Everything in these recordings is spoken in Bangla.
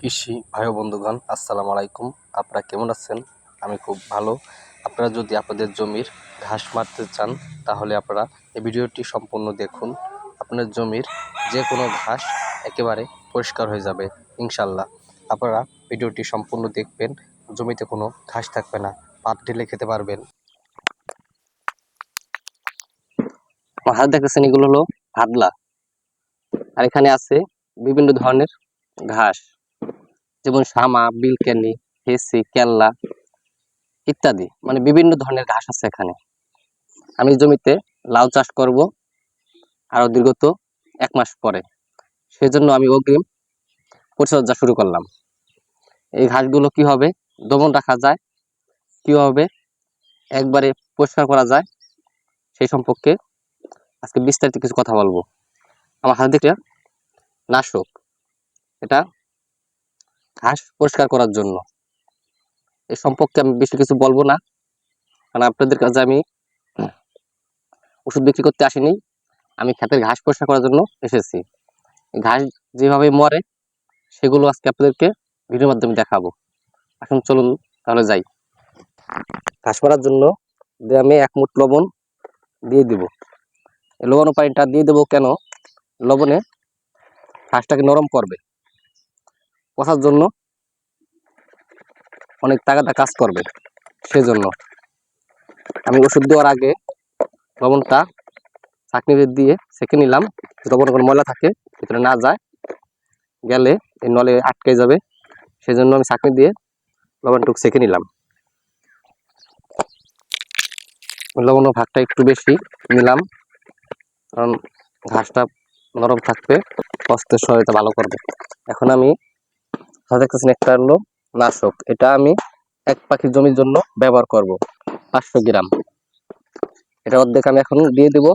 কৃষি ভাই বন্ধুগণ, আসসালামু আলাইকুম। আপনারা কেমন আছেন? আমি খুব ভালো। আপনারা যদি আপনাদের জমির ঘাস মারতে চান, তাহলে আপনারা এই ভিডিওটি সম্পূর্ণ দেখুন। আপনার জমির যে কোনো ঘাস একেবারে পরিষ্কার হয়ে যাবে ইনশাল্লাহ আপনারা ভিডিওটি সম্পূর্ণ দেখবেন। জমিতে কোনো ঘাস থাকবে না পাত ঢেলে খেতে পারবেন। আমার হাত দেখতেছেন এগুলো হলো ভাদলা আর এখানে আছে বিভিন্ন ধরনের ঘাস। যেমন শামা বিলকেনি, হেসি, কেল্লা ইত্যাদি। মানে বিভিন্ন ধরনের ঘাস আছে এখানে। আমি জমিতে লাউ চাষ করব আরও দীর্ঘত এক মাস পরে। সেজন্য আমি অগ্রিম পরিচর্যা শুরু করলাম। এই ঘাসগুলো কীভাবে দমন রাখা যায়। কীভাবে একবারে পরিষ্কার করা যায়। সেই সম্পর্কে আজকে বিস্তারিত কিছু কথা বলব। আমার হাতে দেখে নাশক। এটা ঘাস পরিষ্কার করার জন্য। এ সম্পর্কে আমি বেশি কিছু বলব না। কারণ আপনাদের কাছে আমি ওষুধ বিক্রি করতে আসিনি। আমি ক্ষেতের ঘাস পরিষ্কার করার জন্য এসেছি। ঘাস যেভাবে মরে, সেগুলো আজকে আপনাদেরকে ভিডিওর মাধ্যমে দেখাবো। এখন চলুন তাহলে যাই। ঘাস মারার জন্য আমি এক মুঠ লবণ দিয়ে দিব। লবণ পানিটা দিয়ে দেবো কেন? লবণে ঘাসটাকে নরম করবে। পচার জন্য অনেক তাগাদা কাজ করবে, সেজন্য। আমি ওষুধ দেওয়ার আগে লবণটা চাকনি দিয়ে সেঁকে নিলাম লবণ কোনো ময়লা থাকে, ভিতরে না যায়, গেলে এই নলে আটকে যাবে, সেজন্য আমি চাকনি দিয়ে লবণটুকু সেঁকে নিলাম। লবণের ভাগটা একটু বেশি নিলাম, কারণ ঘাসটা নরম থাকবে স্বাস্থ্যের সহায়তা ভালো করবে। এখন আমি দেখতেছেন একটা হলো নাশক। এটা আমি এক পাখি জমির জন্য ব্যবহার করব পাঁচশো গ্রাম। এটা অর্ধেক আমি এখন দিয়ে দিব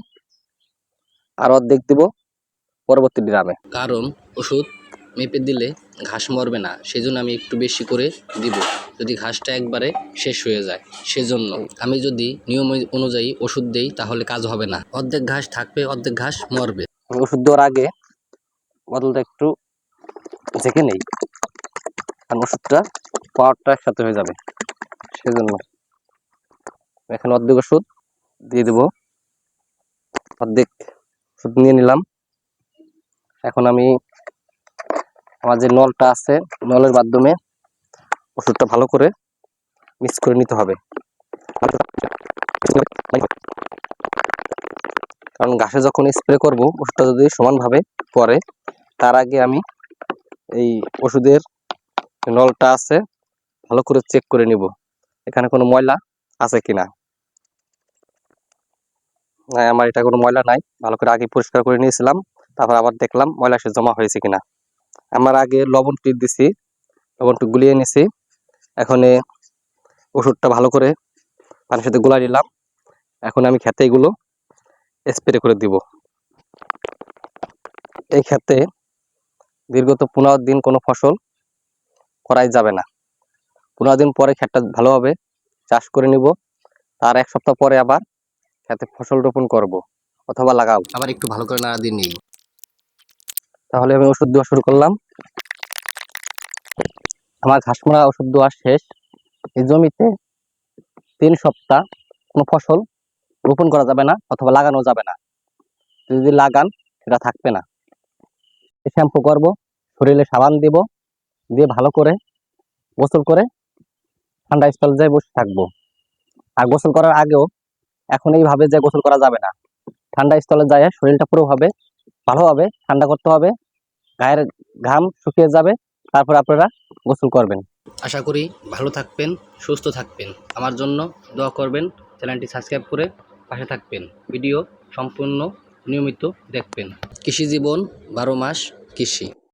আর অর্ধেক দিব পরবর্তী গ্রামে। কারণ ওষুধ মেপে দিলে ঘাস মরবে না সেজন্য আমি একটু বেশি করে দিব। যদি ঘাসটা একবারে শেষ হয়ে যায় সেজন্য আমি যদি নিয়ম অনুযায়ী ওষুধ দেই তাহলে কাজ হবে না। অর্ধেক ঘাস থাকবে অর্ধেক ঘাস মরবে। ওষুধ দেওয়ার আগে বদলটা একটু ঝেঁকে নেই। কারণ ওষুধটা পাওয়ারটা একসাথে হয়ে যাবে। সেজন্য এখন অর্ধেক ওষুধ দিয়ে দেব। অর্ধেক ওষুধ নিয়ে নিলাম। এখন আমি আমার যে নলটা আছে, নলের মাধ্যমে ওষুধটা ভালো করে মিক্স করে নিতে হবে। কারণ ঘাসে যখন স্প্রে করব, ওষুধটা যদি সমানভাবে পরে তার আগে আমি এই ওষুধের নলটা আছে, ভালো করে চেক করে নিব, এখানে কোনো ময়লা আছে কিনা। নাই আমার এটা কোনো ময়লা নাই, ভালো করে আগে পরিষ্কার করে নিয়েছিলাম, তারপর আবার দেখলাম ময়লা সে জমা হয়েছে কিনা। আমার আগে লবণ টিপ দিছি লবণটা গুলিয়ে নিছি, এখন ওষুধটা ভালো করে পানির সাথে গুলাই নিলাম, এখন আমি খেতে এগুলো স্প্রে করে দিব। এই ক্ষেত্রে দীর্ঘত পনেরো দিন কোনো ফসল করাই যাবে না। পনেরো দিন পরে ক্ষেতটা ভালোভাবে চাষ করে নিব। তার এক সপ্তাহ পরে আবার খেতে ফসল রোপণ করব অথবা লাগাও আবার একটু ভালো করে নাড়া দিয়ে নিই তাহলে আমি ওষুধ দেওয়া শুরু করলাম। আমার ঘাস মারা ওষুধ দেওয়া শেষ। এই জমিতে তিন সপ্তাহ কোনো ফসল রোপণ করা যাবে না অথবা লাগানো যাবে না। যদি লাগান সেটা থাকবে না। শ্যাম্পু করব শরীরে সাবান দিব। দিয়ে ভালো করে গোসল করে ঠান্ডা স্থল যায় বসে থাকব। আর গোসল করার আগেও এখন এইভাবে যে গোসল করা যাবে না। ঠান্ডা স্থলে যায় শরীরটা পুরোভাবে ভালোভাবে ঠান্ডা করতে হবে, গায়ের ঘাম শুকিয়ে যাবে, তারপর আপনারা গোসল করবেন। আশা করি ভালো থাকবেন, সুস্থ থাকবেন। আমার জন্য দোয়া করবেন, চ্যানেলটি সাবস্ক্রাইব করে পাশে থাকবেন। ভিডিও সম্পূর্ণ নিয়মিত দেখবেন। কৃষি জীবন বারো মাস কৃষি।